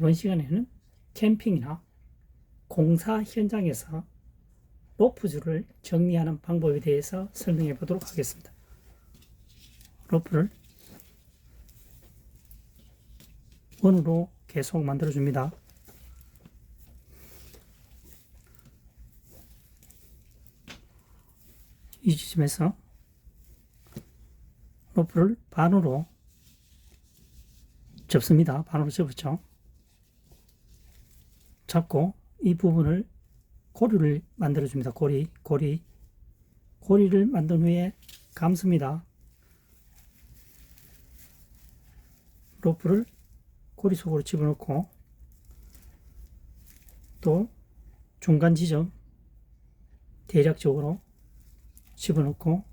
이번 시간에는 캠핑이나 공사 현장에서 로프줄을 정리하는 방법에 대해서 설명해 보도록 하겠습니다. 로프를 원으로 계속 만들어 줍니다. 이 지점에서 로프를 반으로 접습니다. 반으로 접었죠. 잡고 이 부분을 고리를 만들어 줍니다. 고리, 고리. 고리를 만든 후에 감습니다. 로프를 고리 속으로 집어넣고 또 중간 지점 대략적으로 집어넣고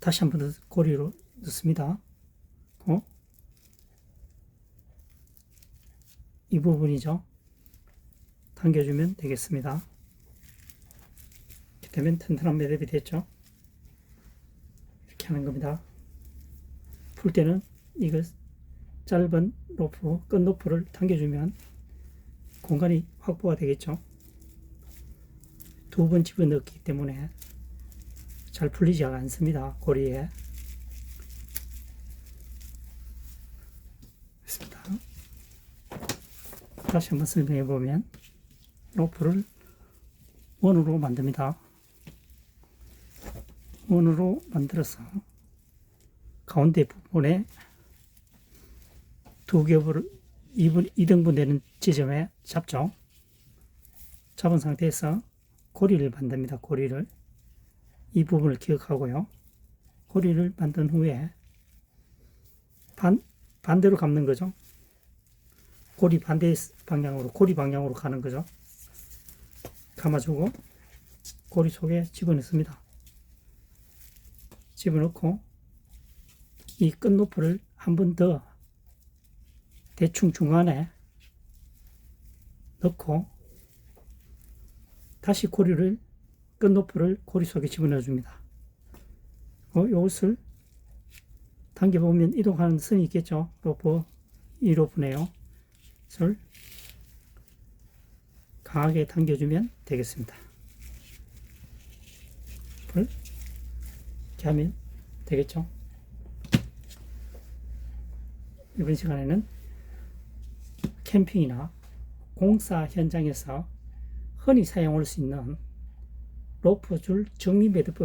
다시 한 번 더 고리로 넣습니다. 어? 이 부분이죠. 당겨주면 되겠습니다. 이렇게 되면 튼튼한 매듭이 됐죠. 이렇게 하는 겁니다. 풀 때는 이거 짧은 로프, 끝 로프를 당겨주면 공간이 확보가 되겠죠. 두 번 집어넣기 때문에 잘 풀리지 않습니다. 고리에. 있습니다. 다시 한번 설명해 보면 로프를 원으로 만듭니다. 원으로 만들어서 가운데 부분에 두 겹을 2분, 2등분 되는 지점에 잡죠. 잡은 상태에서 고리를 만듭니다. 고리를. 이 부분을 기억하고요. 고리를 만든 후에 반, 반대로 감는 거죠. 고리 반대 방향으로, 고리 방향으로 가는 거죠. 감아주고 고리 속에 집어넣습니다. 집어넣고 이 끝높이를 한 번 더 대충 중간에 넣고 다시 고리를 끝높이를 고리 속에 집어넣어 줍니다. 어, 이것을 당겨보면 이동하는 선이 있겠죠. 로프, 이 로프네요. 를 강하게 당겨주면 되겠습니다. 불 이렇게 하면 되겠죠. 이번 시간에는 캠핑이나 공사 현장에서 흔히 사용할 수 있는 로프 줄 정리 매듭법